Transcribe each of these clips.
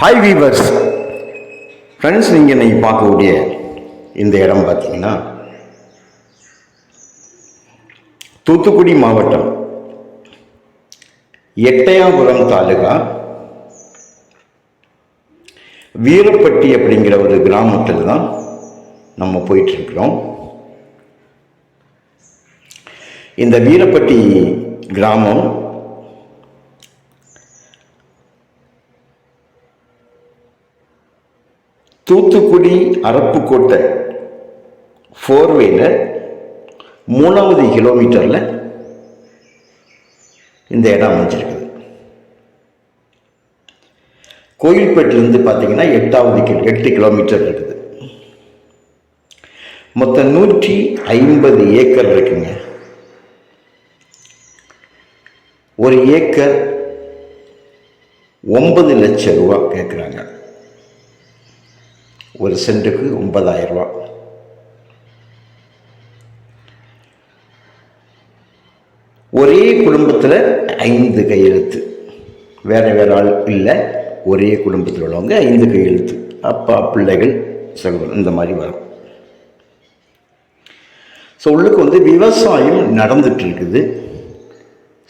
Hi viewers friends நீங்கள் இன்றைக்கி பார்க்கக்கூடிய இந்த இடம் பார்த்தீங்கன்னா தூத்துக்குடி மாவட்டம் எட்டயாபுரம் தாலுகா வீரப்பட்டி அப்படிங்கிற ஒரு கிராமத்தில் தான் நம்ம போயிட்டுருக்குறோம். இந்த வீரப்பட்டி கிராமம் தூத்துக்குடி அரப்புக்கோட்டை ஃபோர்வேல மூணாவது கிலோமீட்டரில் இந்த இடம் அமைஞ்சிருக்குது. கோயில்பேட்டிலேருந்து பார்த்தீங்கன்னா எட்டாவது கிலோ எட்டு கிலோமீட்டர் இருக்குது. மொத்தம் நூற்றி ஐம்பது ஏக்கர் இருக்குங்க. ஒரு ஏக்கர் ஒன்பது லட்சம் ரூபா கேட்குறாங்க ஒரு சென்ட்டுக்கு ஒன்பதாயிரம் ரூபா. ஒரே குடும்பத்தில் ஐந்து கையெழுத்து. வேறு வேறு ஆள் இல்லை. ஒரே குடும்பத்தில் உள்ளவங்க ஐந்து கையெழுத்து. அப்பா பிள்ளைகள் சகோதரன் இந்த மாதிரி வரும். ஸோ உள்ளுக்கு வந்து விவசாயம் நடந்துட்டு இருக்குது.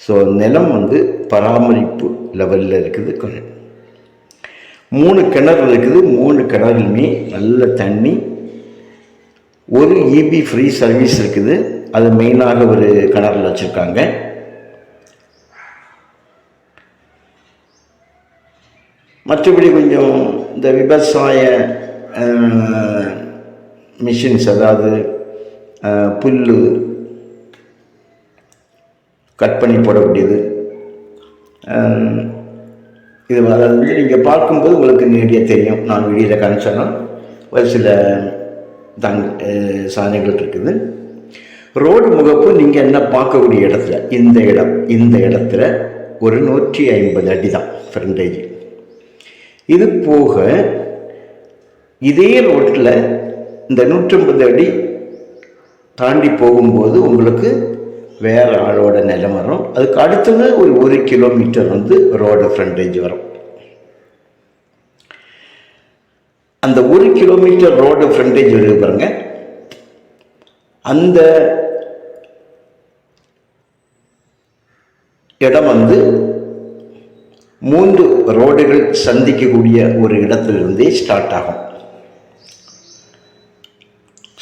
ஸோ நிலம் வந்து பராமரிப்பு லெவலில் இருக்குது. கொஞ்சம் மூணு கிணறு இருக்குது. மூணு கிணறுலுமே நல்ல தண்ணி. ஒரு இபி ஃப்ரீ சர்வீஸ் இருக்குது. அது மெயினாக ஒரு கிணறுல வச்சுருக்காங்க. மற்றபடி கொஞ்சம் இந்த விவசாய மிஷின்ஸ் அதாவது புல்லு கட் பண்ணி போடக்கூடியது. இது வந்து நீங்கள் பார்க்கும்போது உங்களுக்கு நேரடியாக தெரியும். நான் வெளியில் காமிச்சேன்னா. ஒரு சில தங் சாதனைகள் இருக்குது. ரோடு முகப்பு நீங்கள் என்ன பார்க்கக்கூடிய இடத்துல? இந்த இடம் இந்த இடத்துல ஒரு நூற்றி ஐம்பது அடி தான் ஃப்ரண்டேஜ் இது போக இதே ரோட்டில் இந்த நூற்றம்பது அடி தாண்டி போகும்போது உங்களுக்கு வேறு ஆளோட நிலம் வரும். அதுக்கு அடுத்தது ஒரு ஒரு கிலோமீட்டர் வந்து ரோடு ஃப்ரண்டேஜ் வரும். அந்த ஒரு கிலோமீட்டர் ரோடு ஃப்ரண்டேஜ் வருது பாருங்க. அந்த இடம் வந்து மூன்று ரோடுகள் சந்திக்கக்கூடிய ஒரு இடத்திலிருந்தே ஸ்டார்ட் ஆகும்.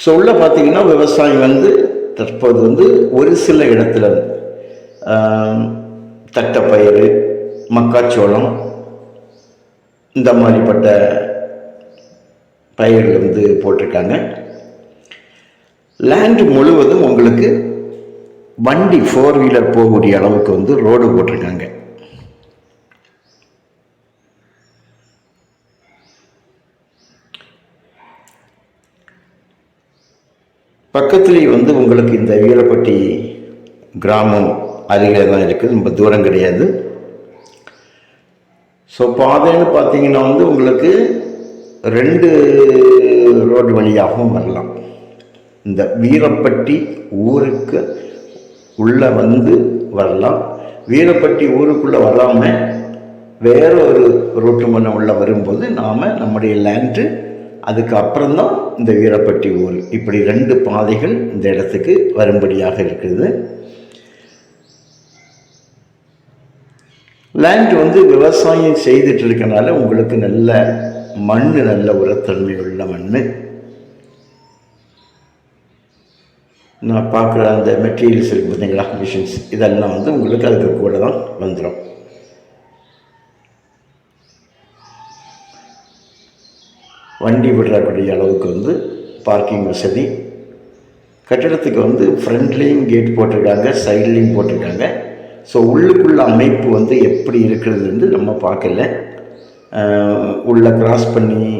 ஸோ உள்ள பார்த்தீங்கன்னா விவசாயம் வந்து தற்போது வந்து ஒரு சில இடத்துல தட்டப்பயிறு மக்காச்சோளம் இந்த மாதிரிப்பட்ட பயிர்கள் வந்து போட்டிருக்காங்க. லேண்ட் முழுவதும் உங்களுக்கு வண்டி ஃபோர் வீலர் போகக்கூடிய அளவுக்கு வந்து ரோடு போட்டிருக்காங்க. பக்கத்துலேயே வந்து உங்களுக்கு இந்த வீரப்பட்டி கிராமம் அருகில் தான் இருக்குது. ரொம்ப தூரம் கிடையாது. ஸோ பாதைன்னு பார்த்தீங்கன்னா வந்து உங்களுக்கு ரெண்டு ரோடு வழியாகவும் வரலாம். இந்த வீரப்பட்டி ஊருக்கு உள்ளே வந்து வரலாம். வீரப்பட்டி ஊருக்குள்ளே வராமல் வேற ஒரு ரோட்டு மண்ணை உள்ளே வரும்போது நாம் நம்முடைய லேண்டு அதுக்கு அப்புறம்தான் இந்த வீரப்பட்டி ஊர். இப்படி ரெண்டு பாதைகள் இந்த இடத்துக்கு வரும்படியாக இருக்குது. லேண்ட் வந்து விவசாயம் செய்துட்டு இருக்கனால உங்களுக்கு நல்ல மண் நல்ல உரத்தன்மை உள்ள மண் நான் பார்க்குற அந்த மெட்டீரியல்ஸ் இருக்குது பார்த்தீங்களா மிஷின்ஸ் இதெல்லாம் வந்து உங்களுக்கு அதுக்கு கூட தான் வந்துடும் வண்டி விடுறக்கூடிய அளவுக்கு வந்து பார்க்கிங் வசதி. கட்டிடத்துக்கு வந்து ஃப்ரண்ட்லேயும் கேட் போட்டிருக்காங்க சைட்லேயும் போட்டிருக்காங்க. ஸோ உள்ளுக்குள்ள அமைப்பு வந்து எப்படி இருக்கிறது வந்து நம்ம பார்க்கல. உள்ளே உள்ள கிராஸ் பண்ணி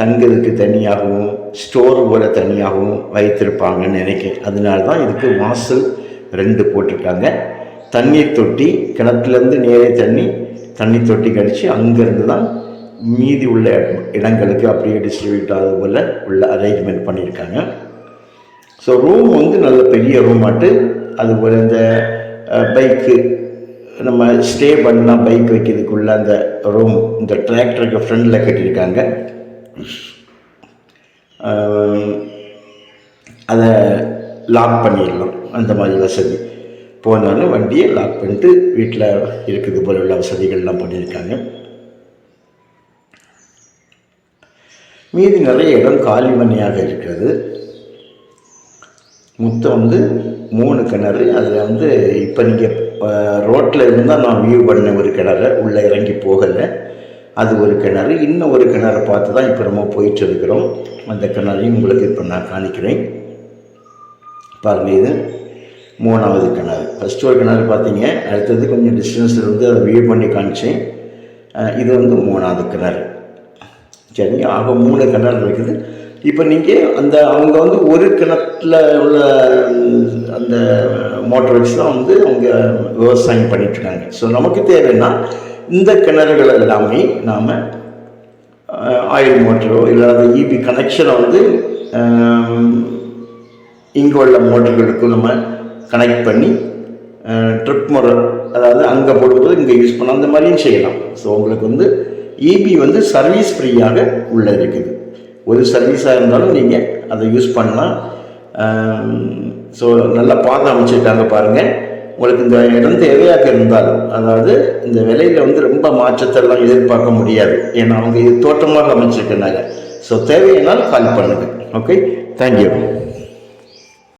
தங்குறதுக்கு தனியாகவும் ஸ்டோர் போல தனியாகவும் வைத்திருப்பாங்கன்னு நினைக்கிறேன். அதனால தான் இதுக்கு வாசல் ரெண்டு போட்டிருக்காங்க. தண்ணீர் தொட்டி கிணத்துலேருந்து நேரே தண்ணி தண்ணி தொட்டி கடிச்சு அங்கேருந்து தான் மீதி உள்ள இடங்களுக்கு அப்படியே டிஸ்ட்ரிபியூட் ஆகுது போல் உள்ள அரேஞ்ச்மெண்ட் பண்ணியிருக்காங்க. ஸோ ரூம் வந்து நல்ல பெரிய ரூம் ஆட்டு அதுபோல் இந்த பைக்கு நம்ம ஸ்டே பண்ணால் பைக் வைக்கிறதுக்குள்ள அந்த ரூம் இந்த டிராக்டருக்கு ஃப்ரண்டில் கட்டியிருக்காங்க. அதை லாக் பண்ணிடலாம். அந்த மாதிரி வசதி. போனாலும் வண்டியை லாக் பண்ணிட்டு வீட்டில் இருக்குது போல உள்ள வசதிகள்லாம் பண்ணியிருக்காங்க. மீதி நிறைய இடம் காலி மனையாக இருக்கிறது. மொத்தம் வந்து மூணு கிணறு. அதில் வந்து இப்போ நீங்கள் ரோட்டில் இருந்தால் நான் வியூ பண்ண ஒரு கிணறு. உள்ளே இறங்கி போகலை. அது ஒரு கிணறு. இன்னும் ஒரு கிணறு பார்த்து தான் இப்போ நம்ம போயிட்டு இருக்கிறோம். அந்த கிணறையும் உங்களுக்கு இப்போ நான் காணிக்கிறேன். பாருங்கள் இது மூணாவது கிணறு. ஃபஸ்ட்டு ஒரு கிணறு பார்த்தீங்க. அடுத்தது கொஞ்சம் டிஸ்டன்ஸில் இருந்து அதை வியூ பண்ணி காமிச்சேன். இது வந்து மூணாவது கிணறு. சரிங்க ஆக மூணு கிணறு இருக்குது இப்போ நீங்கள் அந்த அவங்க வந்து ஒரு கிணத்துல உள்ள அந்த மோட்டர் வச்சு தான் வந்து அவங்க விவசாயம் பண்ணிட்டுருக்காங்க. ஸோ நமக்கு தேவைன்னா இந்த கிணறுகள் எல்லாமே நாம் ஆயில் மோட்டரோ இல்லாத இபி கனெக்ஷனை வந்து இங்கே உள்ள மோட்டர்களுக்கும் நம்ம கனெக்ட் பண்ணி ட்ரிப் முறை அதாவது அங்கே போடும்போது இங்கே யூஸ் பண்ண அந்த மாதிரியும் செய்யலாம். ஸோ உங்களுக்கு வந்து இபி வந்து சர்வீஸ் ஃப்ரீயாக உள்ளே இருக்குது. ஒரு சர்வீஸாக இருந்தாலும் நீங்கள் அதை யூஸ் பண்ணலாம். ஸோ நல்லா பார்த்து அமைச்சிருக்காங்க பாருங்கள் உங்களுக்கு இந்த இடம் தேவையாக இருந்தாலும் அதாவது இந்த விலையில் வந்து ரொம்ப மாற்றத்தெல்லாம் எதிர்பார்க்க முடியாது. ஏன்னா அவங்க இது தோட்டமாக அமைச்சிருக்கிறாங்க ஸோ தேவையினால் கால் பண்ணுங்கள் ஓகே தேங்க்யூ